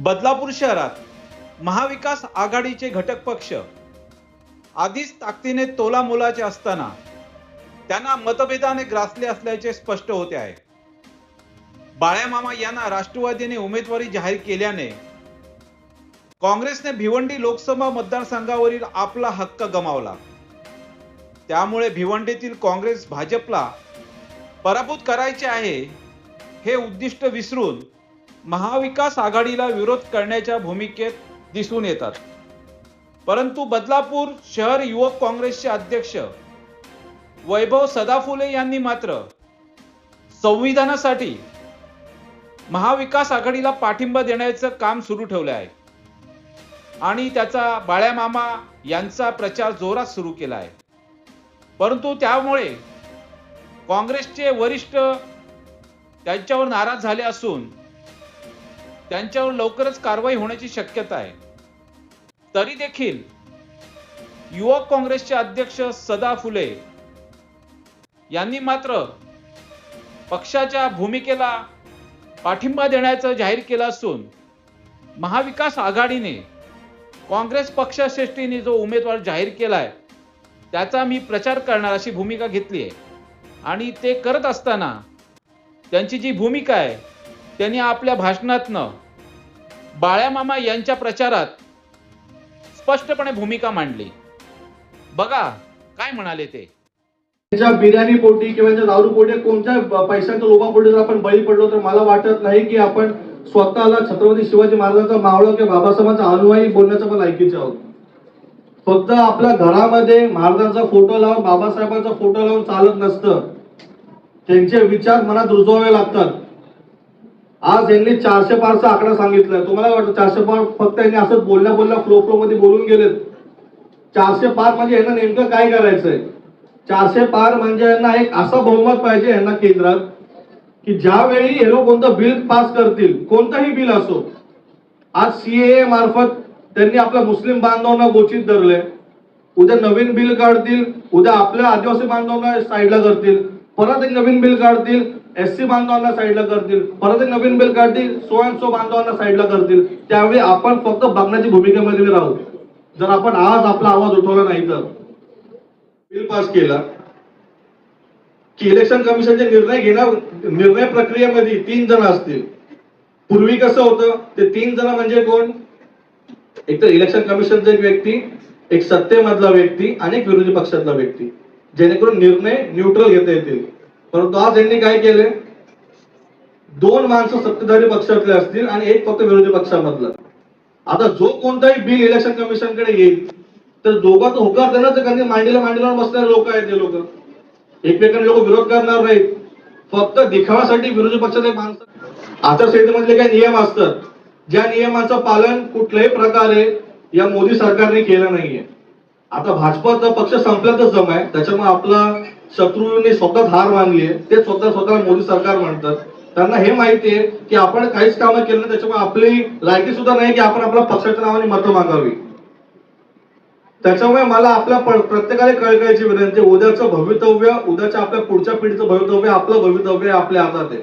बदलापूर शहरात महाविकास आघाडीचे घटक पक्ष आधीच ताकदीने तोलामोलाचे असताना त्यांना मतभेदाने ग्रासले असल्याचे स्पष्ट होते आहे. बाळ्यामामा यांना राष्ट्रवादीने उमेदवारी जाहीर केल्याने काँग्रेसने भिवंडी लोकसभा मतदारसंघावरील आपला हक्क गमावला. त्यामुळे भिवंडीतील काँग्रेस भाजपला पराभूत करायचे आहे हे उद्दिष्ट विसरून महाविकास आघाडीला विरोध करण्याच्या भूमिकेत दिसून येतात. परंतु बदलापूर शहर युवक काँग्रेसचे अध्यक्ष वैभव सदाफुले यांनी मात्र संविधानासाठी महाविकास आघाडीला पाठिंबा देण्याचं काम सुरू ठेवलं आहे. आणि त्याचा बाळ्या मामा यांचा प्रचार जोरात सुरू केला आहे. परंतु त्यामुळे काँग्रेसचे वरिष्ठ त्यांच्यावर नाराज झाले असून त्यांच्यावर लवकरच कारवाई होण्याची शक्यता आहे. तरी देखील युवक काँग्रेसचे अध्यक्ष सदा फुले यांनी मात्र पक्षाच्या भूमिकेला पाठिंबा देण्याचं जाहीर केलं असून महाविकास आघाडीने काँग्रेस पक्षश्रेष्ठीने जो उमेदवार जाहीर केलाय त्याचा मी प्रचार करणार अशी भूमिका घेतली आहे. आणि ते करत असताना त्यांची जी भूमिका आहे त्यांनी आपल्या भाषणातनं बाळ्यामामा यांच्या प्रचारात स्पष्टपणे भूमिका मांडली. बघा काय म्हणाले ते? त्यांच्या बिर्याणी पोटी किंवा त्यांच्या दारू पोटी कोणत्या पैशांच्या लोभापोटी जर आपण बळी पडलो तर मला वाटत नाही की आपण स्वतःला छत्रपती शिवाजी महाराजांचा मावळा किंवा बाबासाहेबांचा अनुयायी बोलण्याचं पण ऐकीचे आहोत. फक्त आपल्या घरामध्ये महाराजांचा फोटो लावून बाबासाहेबांचा फोटो लावून चालत नसतं. त्यांचे विचार मनात रुजवावे लागतात. आज यांनी चारशे पारचा आकडा सांगितलाय तुम्हाला वाटतं चारशे पार फक्त यांनी असं बोलण्या बोलण्या फ्लो फ्लो मध्ये बोलून गेलेत? चारशे पार म्हणजे यांना नेमकं काय करायचंय? चारशे पार म्हणजे यांना एक असा बहुमत पाहिजे यांना केंद्रात की ज्यावेळी हे लोक कोणतं बिल पास करतील कोणतंही बिल असो आज सीएए मार्फत त्यांनी आपल्या मुस्लिम बांधवांना गोचित धरले उद्या नवीन बिल काढतील उद्या आपल्या आदिवासी बांधवांना साईडला करतील परत एक नवीन बिल काढतील एस सी बांधवांना साईडला करतील परत एक नवीन बिल काढतील सो अँड सो बांधवांना साईडला करतील. त्यावेळी आपण फक्त बघण्याची भूमिकेमध्ये राहू. जर आपण आज आपला आवाज उठवला नाही तर. बिल पास केला. की इलेक्शन कमिशनचे निर्णय घेण्या निर्णय प्रक्रियेमध्ये तीन जण असतील. पूर्वी कसं होतं? ते तीन जण म्हणजे कोण? एक तर इलेक्शन कमिशनचा एक व्यक्ती एक सत्तेमधला व्यक्ती आणि एक विरोधी पक्षातला व्यक्ती. जेणेकरून निर्णय न्यूट्रल घेता येतील. परंतु आज यांनी काय केले दोन माणसं सत्ताधारी पक्षातले असतील आणि एक फक्त विरोधी पक्षामधला. आता जो कोणताही बिल इलेक्शन कमिशनकडे येईल तर दोघांचा होकार देण्याचं कारण मांडीला मांडीला बसणारे लोक आहेत ते लोक. एकमेकांना लोक विरोध करणार नाहीत. फक्त दिखावासाठी विरोधी पक्षाचे माणसं. आचारसंहितेमधले काही नियम असतात. ज्या नियमांचं पालन कुठल्याही प्रकारे या मोदी सरकारने केलं नाहीये. आता भाजपाचा पक्ष संपल्यातच जम आहे. त्याच्यामुळे आपला शत्रूंनी स्वतः हार मानली आहे. ते स्वतः स्वतःला मोदी सरकार म्हणतात. त्यांना हे माहिती आहे की आपण काहीच कामं केलं नाही त्याच्यामुळे आपली लायकी सुद्धा नाही की आपण आपल्या पक्षाच्या नावाने मतं मागावी. त्याच्यामुळे मला आपल्या प- प्रत्येकाला कळकळायची विनंती उद्याचं भवितव्य उद्याच्या आपल्या पुढच्या पिढीचं भवितव्य आपलं भवितव्य आपल्या हातात आहे.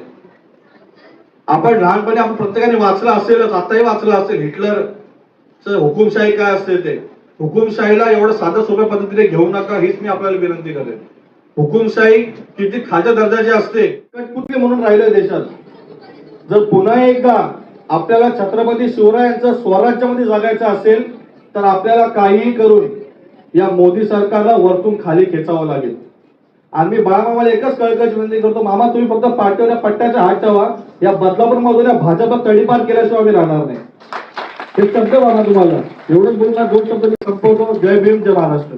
आपण लहानपणी आपण प्रत्येकाने वाचलं असेलच आताही वाचलं असेल. हिटलर हुकुमशाही काय असते ते? हुकुमशाहीला एवढं साध्या सोप्या पद्धतीने घेऊ नका हीच मी आपल्याला विनंती करेन. हुकुमशाही किती खाद्य दर्जाची असते कुठली म्हणून राहिले देशात? जर पुन्हा एकदा आपल्याला छत्रपती शिवरायांचं स्वराज्यामध्ये जगायचं असेल तर आपल्याला काहीही करून या मोदी सरकारला वरतून खाली खेचावं लागेल. आणि मी बाळामामाला एकच कळकळची विनंती करतो मामा तुम्ही फक्त पाठवल्या पट्ट्याच्या हात ठेवा. या बदलापूरमधून या भाजप तडीपार केल्याशिवाय आम्ही राहणार नाही. हे शब्द बाबा तुम्हाला. एवढंच बोलणार दोन शब्द मी संपवतो. जय भीम जय महाराष्ट्र.